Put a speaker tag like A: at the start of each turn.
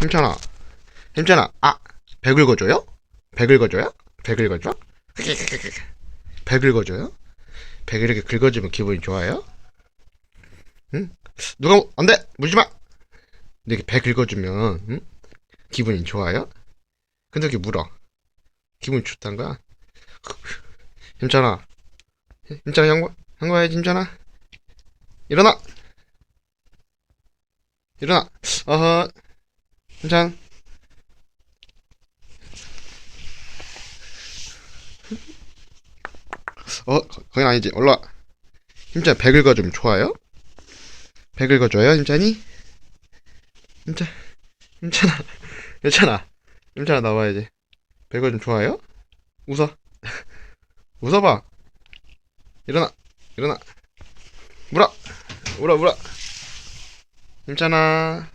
A: 힘찬아 힘찬아 아배 긁어줘요? 배 긁어줘요? 배 긁어줘? 배 긁어줘요? 배 이렇게 긁어주면 기분이 좋아요? 응? 누가 안돼 물지마 이렇게 배 긁어주면 응? 기분이 좋아요? 근데 이렇게 물어 기분이 좋단 거야? 힘찬아 힘찬아 형과 형과해야지 힘찬아 일어나 일어나 어허 힘찬 어 거- 거긴 아니지. 올라와. 힘찬 배 긁어주면 좋아요? 배 긁어줘요 힘찬이? 힘찬 힘찬아. 힘찬아. 힘찬아 나와야지. 배 긁어주면 좋아요? 웃어. 웃어봐. 일어나. 일어나. 물어. 물어 물어. 힘찬아